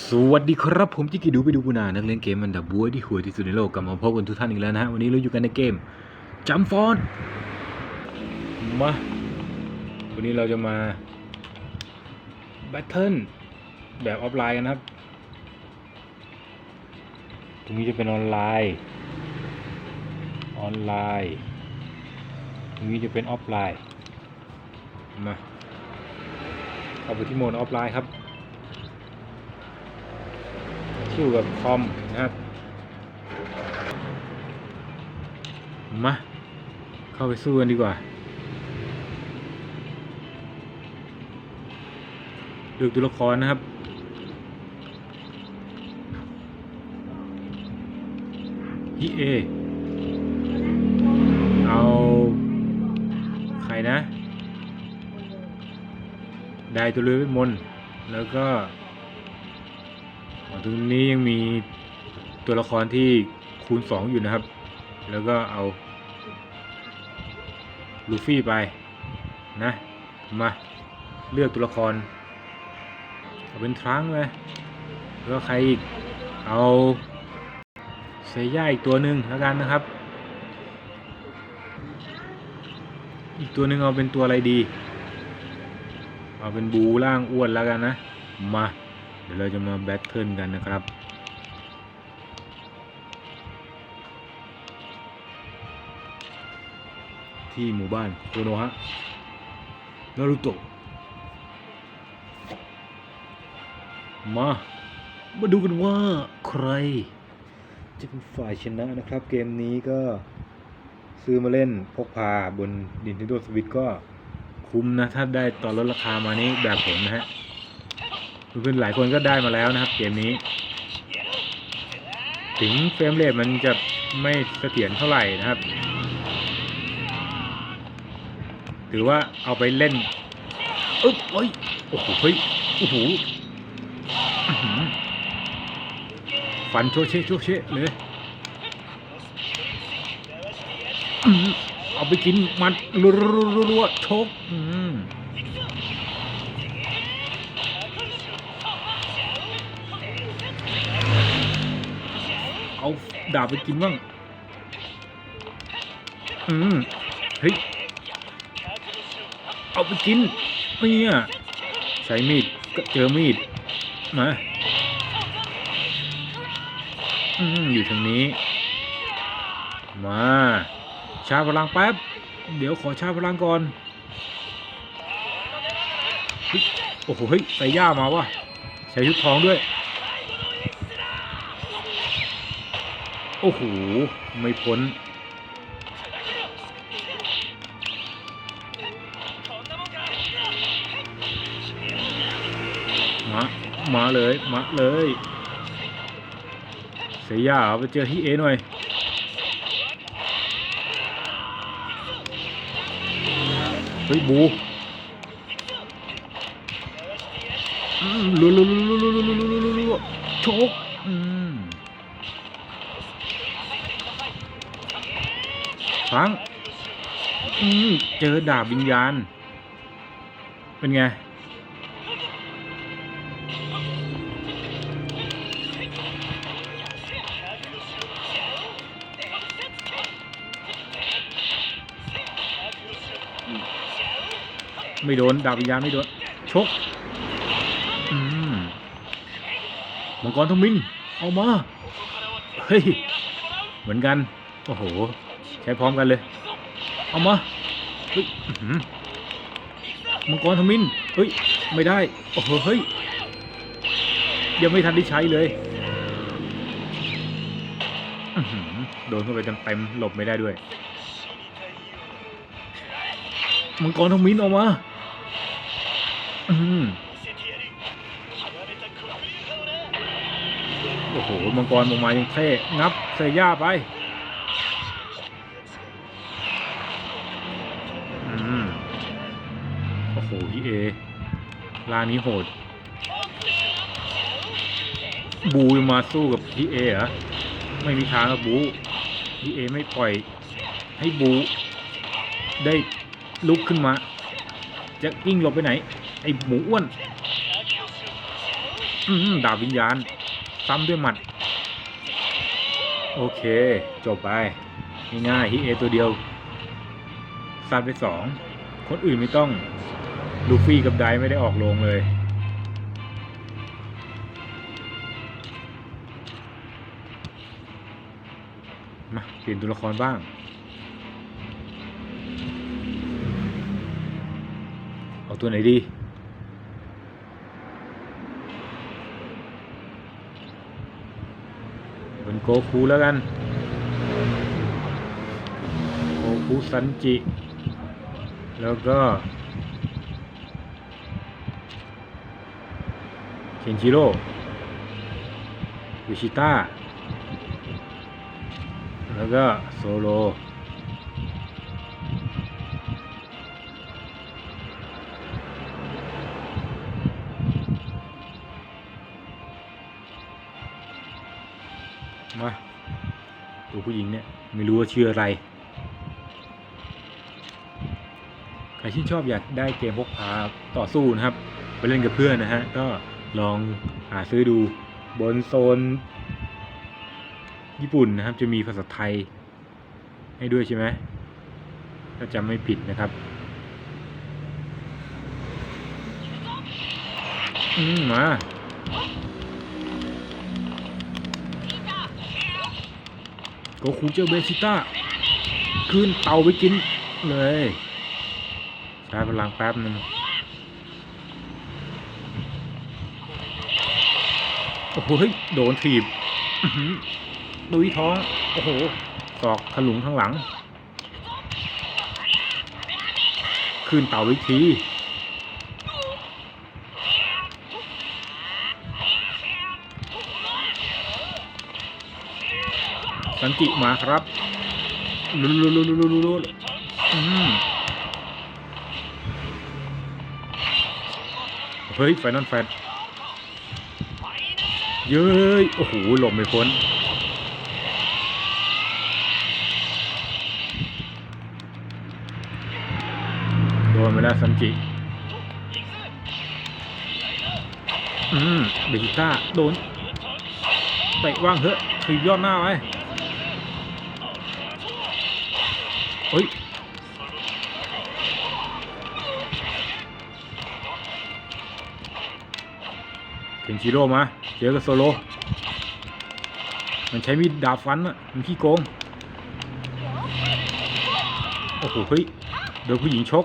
สวัสดีครับผมจิกกี้ดูไปดูกูนานักเล่นเกมอันดับบัวที่หัวที่สุดในโลกกลับมาพบกันทุกท่านอีกแล้วนะฮะวันนี้เราอยู่กันในเกมจัมฟอนมาวันนี้เราจะมาแบทเทิลแบบออฟไลน์กันะครับตรงนี้จะเป็นออนไลน์ออนไลน์ตรงนี้จะเป็นออฟไลน์มาเข้าไปที่โหมดออฟไลน์ครับ คิวกับคอมนะครับ มา เข้าไปสู้กันดีกว่าเลือกตัวละครนะครับฮิเอ เอา ใครนะ ได้ตัวเลือดเวทมนแล้วก็ ตรงนี้ยังมีตัวละครที่คูณสองอยู่นะครับ แล้วก็เอาลูฟี่ไปนะ มาเลือกตัวละคร เอาเป็นทรังก์เลยแล้วใครอีก เอาเซย่าอีกตัวหนึ่งแล้วกันนะครับ อีกตัวหนึ่งเอาเป็นตัวอะไรดี เอาเป็นบูร่างอ้วนแล้วกันนะ มา ดี๋ยวเราจะมาแบทเทิลกันนะครับที่หมู่บ้านโคโนฮะนารุโตะ มา มาดูกันว่าใคร จะเป็นฝ่ายชนะนะครับ เกมนี้ก็ซื้อมาเล่นพกพาบน Nintendo Switch ก็คุ้มนะ ถ้าได้ตอนลดราคามานี้แบบผมนะฮะ เพื่อนๆหลายคนก็ได้มาแล้วนะครับ เกมนี้ ถึงเฟรมเรทมันจะไม่เสถียรเท่าไหร่นะครับ ถือว่าเอาไปเล่นอึ๊บเอ้ยโอ้โหเฮ้ยโอ้โหฟันโชเชะโชเชะเลยเอาไปกินมันรัวๆๆๆชกอืม เอาดาบไปกินบ้าง อืม เฮ้ย เอาไปกินเนี่ยใช้มีดก็เจอมีด มา อืม อยู่ทางนี้ มาชาร์จพลังแป๊บ เดี๋ยวขอชาร์จพลังก่อน โอ้โห เฮ้ยใส่ย่ามาวะใส่ชุดทองด้วย โอ้โห ไม่พ้น มา มาเลย มาเลย เสียยาไปเจอที่เอหน่อย เฮ้ย บูอืมลุลุลุลุลุลุลุลุลุลุโชกอืม ฟังอืมเจอดาบวิญญาณ เป็นไง ไม่โดน ดาบวิญญาณไม่โดน ชก อืมมังกรทมิน เอามา เฮ้ย เหมือนกัน โอ้โห ใช้พร้อมกันเลย เอามาเฮ้ยมังกรทมินเฮ้ย ไม่ได้ โอ้โหเฮ้ย ยังไม่ทันได้ใช้เลยโดนเข้าไปเต็มๆหลบไม่ได้ด้วย มังกรทมินออกมาโอ้โห มังกรออกมายังเท่งับเซย่าไป ลานนี้โหด บูยมาสู้กับพี่เอเหรอ ไม่มีทางกับบูพี่เอไม่ปล่อย ให้บู ได้ลุกขึ้นมา จะวิ่งหลบไปไหน ไอหมูอ้วนดาบวิญญาณ ซ้ำด้วยหมัด โอเค จบไป ง่ายๆฮิเอตัวเดียวซัดไปสอง คนอื่นไม่ต้อง ลูฟี่กับไดไม่ได้ออกโรงเลย มาเปลี่ยนตัวละครบ้าง เอาตัวไหนดีเป็นโกคูแล้วกัน โกคูซันจิ แล้วก็ เคนชิโร่วิชิต้า แล้วก็โซโล มาตัวผู้หญิงเนี่ย ไม่รู้ว่าชื่ออะไร ใครที่นชอบอยากได้เกมพกพาต่อสู้นะครับ ไปเล่นกับเพื่อนนะฮะ ก็ ลองหาซื้อดูบนโซน ญี่ปุ่นนะครับ จะมีภาษาไทย ให้ด้วยใช่ไหมถ้าจำไม่ผิดนะครับอืมมาโกคูเจอเบซิต้าขึ้นเตาไปกินเลยใช้พลังแป๊บหนึ่ง โอ้โหเฮ้ยโดนถีบดุยท้อง โอ้โหศอกถลุงข้างหลัง ขึ้นเต่าอีกทีสันติมาครับลุลุลุลุลุลุลุเฮ้ยไฟนอลแฟต เย้ยโอ้โหหลบไม่พ้นโดนไปแล้วสันจิอืมเบจิต้าโดนเตะว่างเถอะคือยอดหน้าไว้เฮ้ย นชิโร่มาเจอกับโซโล มันใช้มีดดาบฟันอะมันขี้โกง โอ้โหเฮ้ยโดนผู้หญิงชก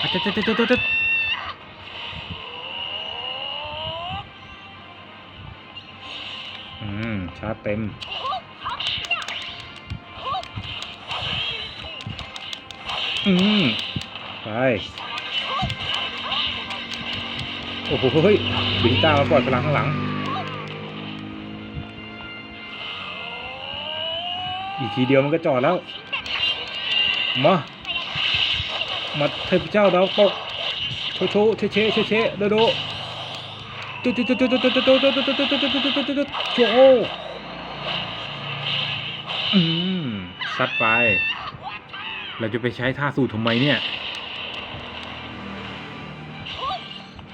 อจ๊ะจ๊ะจ๊ะอืมชาร์จเต็มอืมไป โอ้โหเฮ้ยบินต้ามาปล่อยพลังข้างหลัง อีกทีเดียวมันก็จอดแล้ว มา มาเทพเจ้าดาวตกโชโชเชเชเชเชโดโดตุ๊ดตุ๊ดตุ๊ดตุ๊ดตุ๊ดตุ๊ดตุ๊ดตุ๊ดตุ๊ดตุ๊ดตุ๊ดตุ๊ดตุ๊ดตุ๊ดโชอืมซัดไป เราจะไปใช้ท่าสูตรทำไมเนี่ย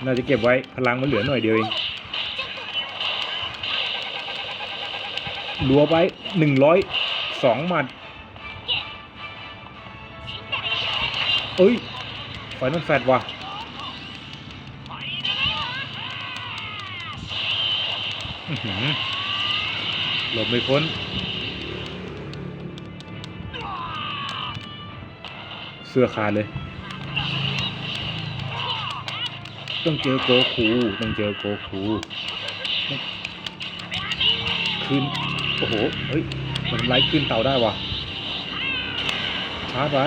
น่าจะเก็บไว้พลังมันเหลือหน่อยเดียวเองรัวไปหนึ่งร้อยสองหมัดเอ้ยไฟนอลแฟดว่ะอื้อหือหลบไม่พ้น เสื้อขาดเลย ต้องเจอโกคูต้องเจอโกคูขึ้นโอ้โหเฮ้ยมันไล่ขึ้นเตาได้วะชาร์จไป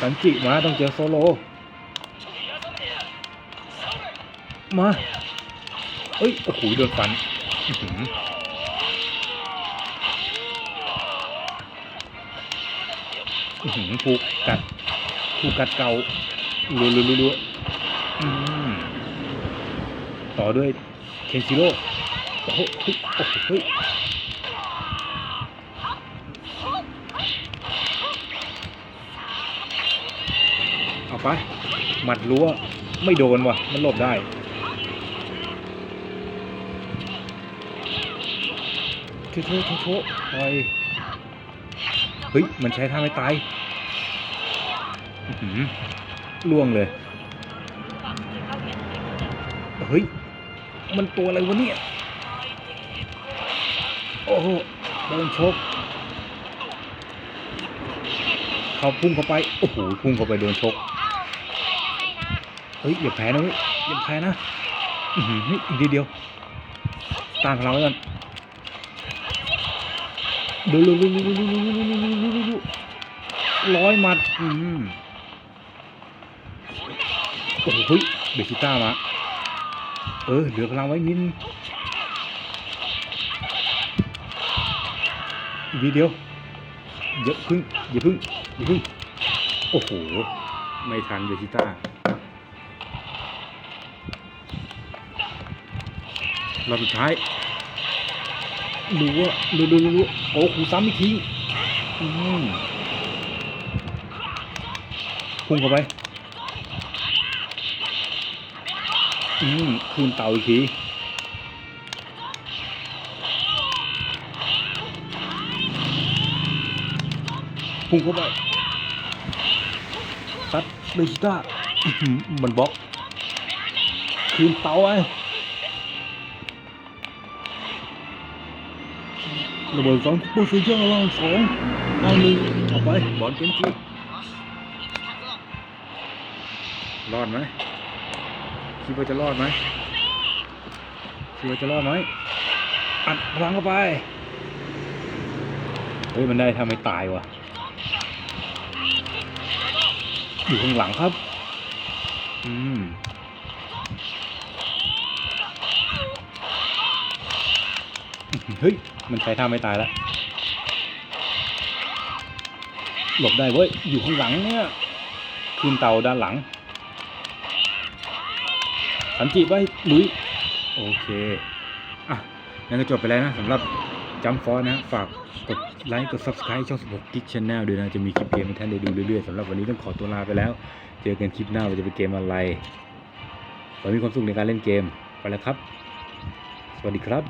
สันจิมาต้องเจอโซโลมาเอ้ยโอ้โหโดนฟันอือหืออื้อหือผูกกัด ผูกกัดเก่ารัวรัวรัวต่อด้วยเคนชิโร่โอ้โหเฮ้ยโอ้โหเอาไป หมัดรั้วไม่โดนว่ะ มันหลบได้โชว์โชว์โชว์โชปล่อย เฮ้ย มันใช้ท่าไม่ตาย ล่วงเลย เฮ้ย มันตัวอะไรวะเนี่ย โอ้โหโดนชก เขาพุ่งเข้าไป โอ้โห พุ่งเข้าไปโดนชก เฮ้ย อย่าแพ้นะเว้ย อย่าแพ้นะอือหือนี่อีกนิดเดียวต้านพลังไว้ก่อนดูดูดูดูดูดูดูดูดูดูดูดูร้อยหมัด อืม โอ้โหเบชิต้ามา เออ เหลือพลังไว้นิดวีเดียวอย่าพึ่งอย่าพึ่งอย่าพึ่ง โอ้โห ไม่ทันเบชิต้ารอบสุดท้ายดูว่าดูดูดูดูโอ้คูซ้ำอีกทีพุ่งเข้าไป อืมคืนเต่าอีกทีพุ่งเข้าไปซัดเบชิต้ามันบล็อก คืนเตาไอ้ระเบิดสองปุ้ยเจ้าล่างสองล่างหนึ่งเอาไป บอลเกมจีรอดไหม คิดว่าจะรอดไหมคิดว่าจะรอดไหมอัดพลังเข้าไป เฮ้ย มันได้ทำให้ตายวะอยู่ข้างหลังครับ อืมเฮ้ย มันใช้ท่าไม่ตายแล้ว หลบได้เว้ย อยู่ข้างหลังเนี่ยคืนเตาด้านหลัง สันจิไปลุย โอเค อะ นั่นก็จบไปแล้วนะสำหรับจัมฟอสนะ ฝากกดไลค์ กด subscribe ช่อง 16 Geek Channel ด้วยนะ จะมีคลิปเกมให้ท่านได้ดูเรื่อยๆสำหรับวันนี้ต้องขอตัวลาไปแล้ว เจอกันคลิปหน้าว่าจะเป็นเกมอะไรขอให้มีความสุขในการเล่นเกม ไปแล้วครับ สวัสดีครับ